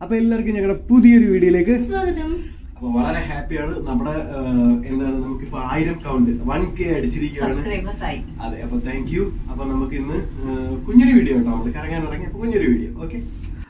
അപ്പൊ എല്ലാവർക്കും ഞങ്ങളുടെ പുതിയൊരു വീഡിയോയിലേക്ക് സ്വാഗതം. അപ്പൊ വളരെ ഹാപ്പിയാണ് നമ്മുടെ എന്താണ് നമുക്ക് നമുക്കിപ്പോ ആയിരം കൗണ്ട് വൺ കെ അടിച്ചിരിക്കുകയാണ്. സബ്സ്ക്രൈബേഴ്സ് ആയി. അതെ അപ്പൊ താങ്ക് യു അപ്പൊ നമുക്ക് ഇന്ന് കുഞ്ഞൊരു വീഡിയോ കേട്ടോ. നമ്മൾ കറങ്ങാൻ ഇറങ്ങി അപ്പൊ കുഞ്ഞൊരു വീഡിയോ ഓക്കെ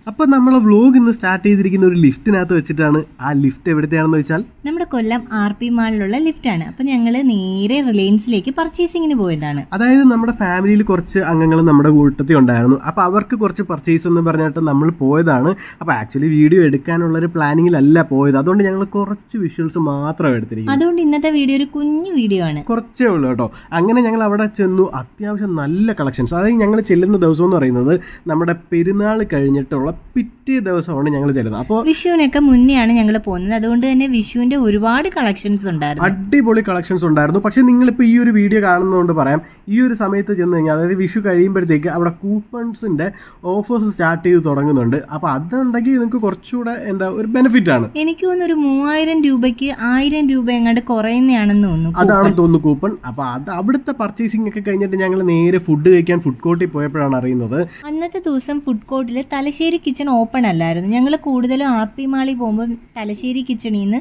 അപ്പൊ നമ്മൾ വ്ലോഗ് ഇന്ന് സ്റ്റാർട്ട് ചെയ്തിരിക്കുന്ന ഒരു ലിഫ്റ്റിനകത്ത് വെച്ചിട്ടാണ് ആ ലിഫ്റ്റ് എവിടത്തെയാണെന്ന് വെച്ചാൽ നമ്മുടെ കൊല്ലം ആർ പി മാളിലുള്ള ലിഫ്റ്റാണ് അപ്പൊ ഞങ്ങൾ നേരെ റിലയൻസിലേക്ക് പർച്ചേസിങ്ങിന് പോയതാണ്. അതായത് നമ്മുടെ ഫാമിലിയിൽ കുറച്ച് അംഗങ്ങൾ നമ്മുടെ കൂട്ടത്തിൽ ഉണ്ടായിരുന്നു. അപ്പോൾ അവർക്ക് കുറച്ച് പർച്ചേസ് എന്ന് പറഞ്ഞിട്ട് നമ്മൾ പോയതാണ്. അപ്പോൾ ആക്ച്വലി വീഡിയോ എടുക്കാനുള്ള ഒരു പ്ലാനിങ്ങിലല്ല പോയത്. അതുകൊണ്ട് ഞങ്ങൾ കുറച്ച് വിഷ്വൽസ് മാത്രം എടുത്തിരിക്കും അതുകൊണ്ട് ഇന്നത്തെ വീഡിയോ ഒരു കുഞ്ഞു വീഡിയോ ആണ്. കുറച്ചേ ഉള്ളൂ കേട്ടോ. അങ്ങനെ ഞങ്ങൾ അവിടെ ചെന്നു. അത്യാവശ്യം നല്ല കളക്ഷൻസ് അതായത് ഞങ്ങൾ ചെല്ലുന്ന ദിവസം എന്ന് പറയുന്നത് നമ്മുടെ പെരുന്നാൾ കഴിഞ്ഞിട്ടുള്ള പിറ്റേ ദിവസമാണ് ഞങ്ങൾ ചെല്ലുന്നത്. അപ്പോൾ വിഷുവിനൊക്കെ മുന്നെയാണ് ഞങ്ങൾ പോകുന്നത്. അതുകൊണ്ട് തന്നെ വിഷുവിന്റെ ഒരുപാട് കളക്ഷൻസ് ഉണ്ടായിരുന്നു. അടിപൊളി കളക്ഷൻസ് ഉണ്ടായിരുന്നു. പക്ഷെ നിങ്ങളിപ്പോൾ ഈ ഒരു വീഡിയോ കാണുന്നതുകൊണ്ട് പറയാം ഈ ഒരു സമയത്ത് ചെന്ന് കഴിഞ്ഞാൽ അതായത് വിഷു കഴിയുമ്പോഴത്തേക്ക് അവിടെ കൂപ്പൺസിന്റെ ഓഫേഴ്സ് സ്റ്റാർട്ട് ചെയ്ത് തുടങ്ങുന്നുണ്ട്. അപ്പോൾ അതുണ്ടെങ്കിൽ നിങ്ങൾക്ക് കുറച്ചുകൂടെ എന്താ ഒരു ബെനിഫിറ്റ് ആണ്. എനിക്ക് തോന്നുന്നു ഒരു മൂവായിരം രൂപയ്ക്ക് ആയിരം രൂപ എങ്ങാണ്ട് കുറയുന്നതാണെന്ന് തോന്നുന്നു അതാണെന്ന് തോന്നുന്നു കൂപ്പൺ അപ്പോൾ അത് അവിടുത്തെ പർച്ചേസിംഗ് ഒക്കെ കഴിഞ്ഞിട്ട് ഞങ്ങൾ നേരെ ഫുഡ് കഴിക്കാൻ ഫുഡ് കോർട്ടിൽ പോയപ്പോഴാണ് അറിയുന്നത്. അന്നത്തെ ദിവസം ഫുഡ് കോർട്ടിൽ തലശ്ശേരി കിച്ചൺ ഓപ്പൺ അല്ലായിരുന്നു. ഞങ്ങൾ കൂടുതലും ആർ പി മാളിൽ പോകുമ്പോൾ തലശ്ശേരി കിച്ചണിൽ നിന്ന്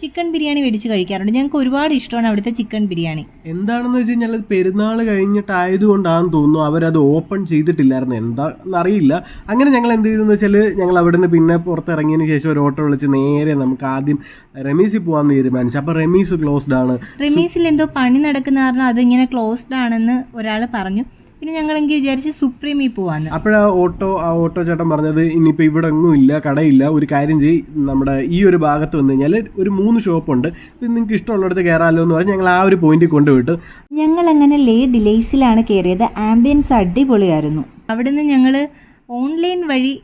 ചിക്കൻ ബിരിയാണി മേടിച്ച് കഴിക്കാറുണ്ട്. ഞങ്ങൾക്ക് ഒരുപാട് ഇഷ്ടമാണ് അവിടുത്തെ ചിക്കൻ ബിരിയാണി. എന്താണെന്ന് വെച്ച് കഴിഞ്ഞാൽ പെരുന്നാൾ കഴിഞ്ഞിട്ടായതുകൊണ്ടാണെന്ന് തോന്നുന്നു. അവരത് ഓപ്പൺ ചെയ്തിട്ടില്ലായിരുന്നു. എന്താണെന്ന് അറിയില്ല അങ്ങനെ ഞങ്ങൾ എന്ത് ചെയ്തെന്ന് വെച്ചാൽ ഞങ്ങൾ അവിടെ നിന്ന് പിന്നെ പുറത്തിറങ്ങിയതിന് ശേഷം ഒരു ഓട്ടോ വിളിച്ച് നേരെ നമുക്ക് ആദ്യം റമീസിൽ പോകാമെന്ന് തീരുമാനിച്ചു. അപ്പോൾ റമീസ് ക്ലോസ്ഡ് ആണ്. റമീസിൽ എന്തോ പണി നടക്കുന്ന കാരണം അതിങ്ങനെ ക്ലോസ്ഡ് ആണെന്ന് ഒരാൾ പറഞ്ഞു. പിന്നെ ഞങ്ങളെങ്കിൽ വിചാരിച്ച് സുപ്രീമിൽ പോവാന്ന്. അപ്പോഴാ ഓട്ടോ ആ ഓട്ടോ ചേട്ടൻ പറഞ്ഞത് ഇനിയിപ്പോൾ ഇവിടെ ഒന്നും ഇല്ല കടയില്ല ഒരു കാര്യം ചെയ്യ് നമ്മുടെ ഈ ഒരു ഭാഗത്ത് വന്നു കഴിഞ്ഞാൽ ഒരു മൂന്ന് ഷോപ്പുണ്ട് ഉണ്ട് നിങ്ങൾക്ക് ഇഷ്ടമുള്ളിടത്ത് കയറാമല്ലോ എന്ന് പറഞ്ഞ് ഞങ്ങൾ ആ ഒരു പോയിന്റിൽ കൊണ്ടുപോയിട്ട് ഞങ്ങൾ അങ്ങനെ ലേ ഡിലേസിലാണ് കയറിയത് ആംബിയൻസ് അടിപൊളിയായിരുന്നു. അവിടുന്ന് ഞങ്ങൾ ഓൺലൈൻ വഴി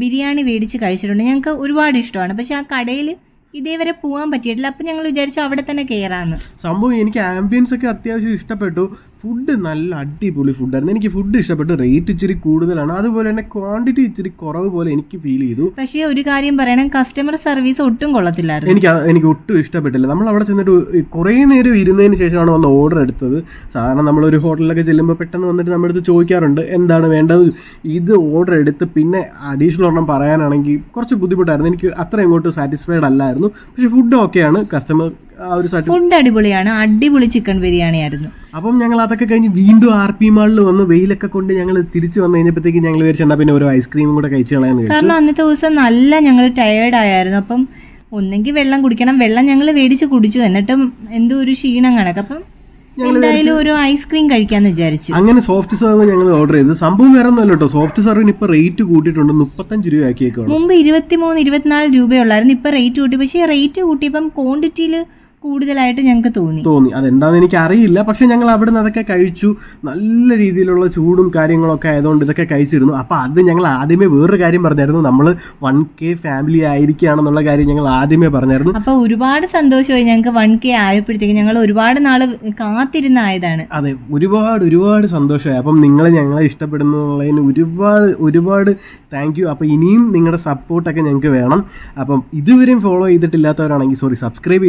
ബിരിയാണി മേടിച്ച് കഴിച്ചിട്ടുണ്ട്. ഞങ്ങൾക്ക് ഒരുപാട് ഇഷ്ടമാണ് പക്ഷെ ആ കടയിൽ ഇതേവരെ പോകാൻ പറ്റിയിട്ടില്ല. അപ്പം ഞങ്ങൾ വിചാരിച്ചു അവിടെ തന്നെ കയറാമെന്ന് സംഭവം എനിക്ക് ആംബിയൻസ് ഒക്കെ അത്യാവശ്യം ഇഷ്ടപ്പെട്ടു. ഫുഡ് നല്ല അടിപൊളി ഫുഡായിരുന്നു എനിക്ക് ഫുഡ് ഇഷ്ടപ്പെട്ടു റേറ്റ് ഇച്ചിരി കൂടുതലാണ്. അതുപോലെ തന്നെ ക്വാണ്ടിറ്റി ഇച്ചിരി കുറവ് പോലെ എനിക്ക് ഫീൽ ചെയ്തു. പക്ഷേ ഒരു കാര്യം പറയണം. കസ്റ്റമർ സർവീസ് ഒട്ടും കൊള്ളത്തില്ലായിരുന്നു. എനിക്ക് എനിക്ക് ഒട്ടും ഇഷ്ടപ്പെട്ടില്ല. നമ്മൾ അവിടെ ചെന്നിട്ട് കുറേ നേരം ഇരുന്നതിന് ശേഷമാണ് വന്ന് ഓർഡർ എടുത്തത്. സാധാരണ നമ്മൾ ഒരു ഹോട്ടലിലൊക്കെ ചെല്ലുമ്പോൾ പെട്ടെന്ന് വന്നിട്ട് നമ്മുടെ അടുത്ത് ചോദിക്കാറുണ്ട് എന്താണ് വേണ്ടത്? ഇത് ഓർഡർ എടുത്ത് പിന്നെ അഡീഷണൽ ഒരെണ്ണം പറയാനാണെങ്കിൽ കുറച്ച് ബുദ്ധിമുട്ടായിരുന്നു. എനിക്ക് അത്ര ഇങ്ങോട്ട് സാറ്റിസ്ഫൈഡ് അല്ലായിരുന്നു. പക്ഷേ ഫുഡ് ഓക്കെയാണ് കസ്റ്റമർ ഫുഡ് അടിപൊളിയാണ്. അടിപൊളി ചിക്കൻ ബിരിയാണി ആയിരുന്നു അപ്പം ഞങ്ങൾ അതൊക്കെ കഴിഞ്ഞ് വീണ്ടും ആർ പി മാളിൽ വന്ന് വെയിലൊക്കെ കൊണ്ട് ഞങ്ങൾ തിരിച്ചു വന്നു കഴിഞ്ഞപ്പോഴത്തേക്ക് ഞങ്ങൾ പിന്നെ ഒരു ഐസ്ക്രീമും കൂടെ കഴിച്ചു കളയാന്ന് കാരണം അന്നത്തെ ദിവസം നല്ല ഞങ്ങൾ ടയേർഡ് ആയിരുന്നു. അപ്പം ഒന്നെങ്കിൽ വെള്ളം കുടിക്കണം. വെള്ളം ഞങ്ങൾ മേടിച്ച് കുടിച്ചു. എന്നിട്ടും എന്തോ ഒരു ക്ഷീണം കണക്ക്. അപ്പം എന്തായാലും ഒരു ഐസ്ക്രീം കഴിക്കാന്ന് വിചാരിച്ചു. അങ്ങനെ സോഫ്റ്റ് സർവ് ഞങ്ങൾ ഓർഡർ ചെയ്തു. സംഭവം വേറെ ഒന്നുമല്ല കേട്ടോ സോഫ്റ്റ് സർവിന് ഇപ്പൊ റേറ്റ് കൂട്ടിയിട്ടുണ്ട്. മുപ്പത്തഞ്ച് രൂപ ആക്കിയേക്കാണ് മുമ്പ് ഇരുപത്തിമൂന്ന് ഇരുപത്തിനാല് രൂപയുള്ളായിരുന്നു ഇപ്പൊ റേറ്റ് കൂട്ടി. പക്ഷേ റേറ്റ് കൂട്ടിയപ്പം ക്വാണ്ടിറ്റിയിൽ കൂടുതലായിട്ട് ഞങ്ങൾക്ക് തോന്നി. തോന്നി. അതെന്താന്ന് എനിക്ക് അറിയില്ല പക്ഷെ ഞങ്ങൾ അവിടെ നിന്ന് അതൊക്കെ കഴിച്ചു. നല്ല രീതിയിലുള്ള ചൂടും കാര്യങ്ങളൊക്കെ ആയതുകൊണ്ട് ഇതൊക്കെ കഴിച്ചിരുന്നു. അപ്പൊ അത് ഞങ്ങൾ ആദ്യമേ വേറൊരു കാര്യം പറഞ്ഞായിരുന്നു. നമ്മൾ വൺ കെ ഫാമിലി ആയിരിക്കുകയാണെന്നുള്ള കാര്യം ഞങ്ങൾ ആദ്യമേ പറഞ്ഞായിരുന്നു. അപ്പൊ ഒരുപാട് സന്തോഷമായി ഞങ്ങൾക്ക് വൺ കെ ആയപ്പോഴത്തേക്ക് ഞങ്ങൾ ഒരുപാട് നാൾ കാത്തിരുന്ന ആയതാണ് അതെ ഒരുപാട് ഒരുപാട് സന്തോഷമായി. അപ്പം നിങ്ങൾ ഞങ്ങളെ ഇഷ്ടപ്പെടുന്നതിന് ഒരുപാട് ഒരുപാട് താങ്ക് യു അപ്പൊ ഇനിയും നിങ്ങളുടെ സപ്പോർട്ടൊക്കെ ഞങ്ങൾക്ക് വേണം. അപ്പം ഇതുവരെയും ഫോളോ ചെയ്തിട്ടില്ലാത്തവരാണെങ്കിൽ സോറി സബ്സ്ക്രൈബ്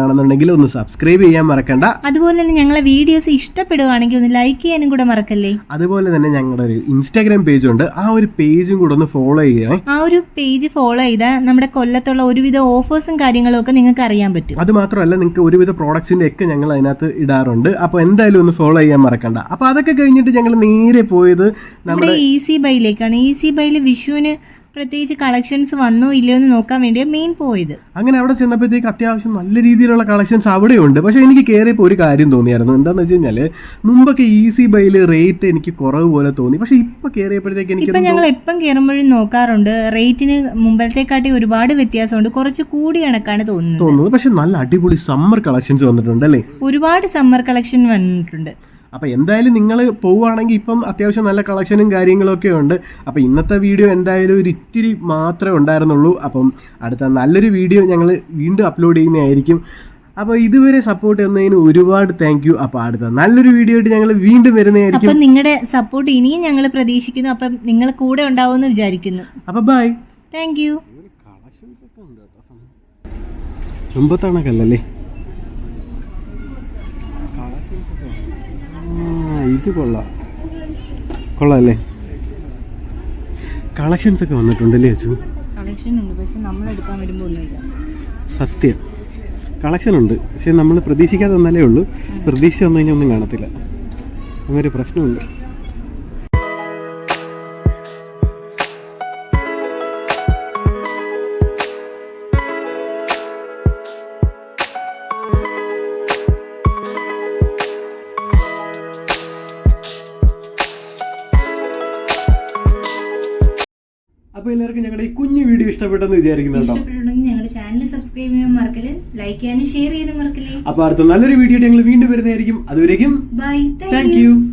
ചെയ്തിട്ടില്ലാത്തവരാണെന്നുണ്ടെങ്കിൽ ഒന്ന് സബ്സ്ക്രൈബ് ചെയ്യാൻ മറക്കണ്ട. അതുപോലെ തന്നെ ഞങ്ങളെ വീഡിയോസ് ഇഷ്ടപ്പെടുകയാണെങ്കിൽ ഒന്ന് ലൈക്ക് ചെയ്യാനും കൂടെ മറക്കല്ലേ? അതുപോലെ തന്നെ ഞങ്ങളുടെ ഒരു ഇൻസ്റ്റാഗ്രാം പേജ് ഉണ്ട്. ആ ഒരു പേജും കൂടെ ഒന്ന് ഫോളോ ചെയ്യണേ. ആ ഒരു പേജ് ഫോളോ ചെയ്താൽ നമ്മുടെ കൊല്ലത്തുള്ള ഒരുവിധ ഓഫേഴ്സും കാര്യങ്ങളും ഒക്കെ നിങ്ങൾക്ക് അറിയാൻ പറ്റും. അത് മാത്രമല്ല നിങ്ങൾക്ക് ഒരുവിധ പ്രോഡക്ട്സിന്റെ ഒക്കെ ഞങ്ങൾ അതിനകത്ത് ഇടാറുണ്ട്. അപ്പോൾ എന്തായാലും ഒന്ന് ഫോളോ ചെയ്യാൻ മറക്കണ്ട. അപ്പോൾ അതൊക്കെ കഴിഞ്ഞിട്ട് ഞങ്ങൾ നേരെ പോയത് നമ്മുടെ നമ്മുടെ ഈസി ബൈയിലേക്കാണ് ഈസി ബൈയിൽ വിഷുവിന് പ്രത്യേകിച്ച് കളക്ഷൻസ് വന്നോ ഇല്ലയോ എന്ന് നോക്കാൻ വേണ്ടി മെയിൻ പോയത്. അങ്ങനെ അവിടെ ചെന്നപ്പോഴത്തേക്ക് അത്യാവശ്യം നല്ല രീതിയിലുള്ള കളക്ഷൻസ് അവിടെയുണ്ട്. പക്ഷേ എനിക്ക് കയറിയപ്പോൾ ഒരു കാര്യം തോന്നിയായിരുന്നു. എന്താണെന്ന് വെച്ച് കഴിഞ്ഞാൽ മുമ്പൊക്കെ ഈസി ബൈയിൽ റേറ്റ് എനിക്ക് കുറവ് പോലെ തോന്നി. പക്ഷേ ഇപ്പോൾ കയറിയപ്പോഴത്തേക്ക് എനിക്ക് ഇപ്പൊ ഞങ്ങൾ എപ്പം കയറുമ്പോഴും നോക്കാറുണ്ട്. റേറ്റിന് മുമ്പത്തെക്കാട്ടി ഒരുപാട് വ്യത്യാസമുണ്ട്. കുറച്ച് കൂടി കണക്കാണ് തോന്നുന്നത്. തോന്നുന്നത്. പക്ഷെ നല്ല അടിപൊളി സമ്മർ കളക്ഷൻസ് വന്നിട്ടുണ്ട് അല്ലേ? ഒരുപാട് സമ്മർ കളക്ഷൻ വന്നിട്ടുണ്ട്. അപ്പോൾ എന്തായാലും നിങ്ങൾ പോവുകയാണെങ്കിൽ ഇപ്പം അത്യാവശ്യം നല്ല കളക്ഷനും കാര്യങ്ങളൊക്കെ ഉണ്ട്. അപ്പോൾ ഇന്നത്തെ വീഡിയോ എന്തായാലും ഒരു ഇത്തിരി മാത്രമേ ഉണ്ടായിരുന്നുള്ളൂ. അപ്പം അടുത്ത നല്ലൊരു വീഡിയോ ഞങ്ങൾ വീണ്ടും അപ്ലോഡ് ചെയ്യുന്നതായിരിക്കും. അപ്പോൾ ഇതുവരെ സപ്പോർട്ട് തന്നതിന് ഒരുപാട് താങ്ക് യു അപ്പോൾ അടുത്ത നല്ലൊരു വീഡിയോ ആയിട്ട് ഞങ്ങൾ വീണ്ടും വരുന്നതായിരിക്കും. അപ്പം നിങ്ങളുടെ സപ്പോർട്ട് ഇനിയും ഞങ്ങൾ പ്രതീക്ഷിക്കുന്നു. അപ്പം നിങ്ങൾ കൂടെ ഉണ്ടാവുമെന്ന് വിചാരിക്കുന്നു. അപ്പോൾ ബൈ താങ്ക് യു മുമ്പത്താണക്കല്ലേ ഇത് കൊള്ളാം. കൊള്ളാം അല്ലേ കളക്ഷൻസ് ഒക്കെ വന്നിട്ടുണ്ടല്ലേ അച്ചു? കളക്ഷൻ ഉണ്ട് പക്ഷെ നമ്മൾ എടുക്കാൻ വരുമ്പോൾ ഒന്നുമില്ല. സത്യം. കളക്ഷൻ ഉണ്ട് പക്ഷെ നമ്മൾ പ്രതീക്ഷിക്കാതെ വന്നാലേ ഉള്ളൂ. പ്രതീക്ഷ വന്നു കഴിഞ്ഞാൽ ഒന്നും കാണത്തില്ല. അങ്ങനൊരു പ്രശ്നമുണ്ട്. അപ്പോൾ എല്ലാവർക്കും ഞങ്ങളുടെ ഈ കുഞ്ഞു വീഡിയോ ഇഷ്ടപ്പെട്ടെന്ന് വിചാരിക്കുന്നുണ്ടോ? ഇഷ്ടപ്പെട്ടുണ്ടെങ്കിൽ ഞങ്ങളുടെ ചാനൽ സബ്സ്ക്രൈബ് ചെയ്യാൻ മറക്കൽ ലൈക്ക് ചെയ്യാനും ഷെയർ ചെയ്യാനും മറക്കല്ലേ അപ്പോൾ അടുത്ത നല്ലൊരു വീഡിയോ ഞങ്ങൾ വീണ്ടും വരുന്നതായിരിക്കും. അതുവരേക്കും ബൈ താങ്ക് യു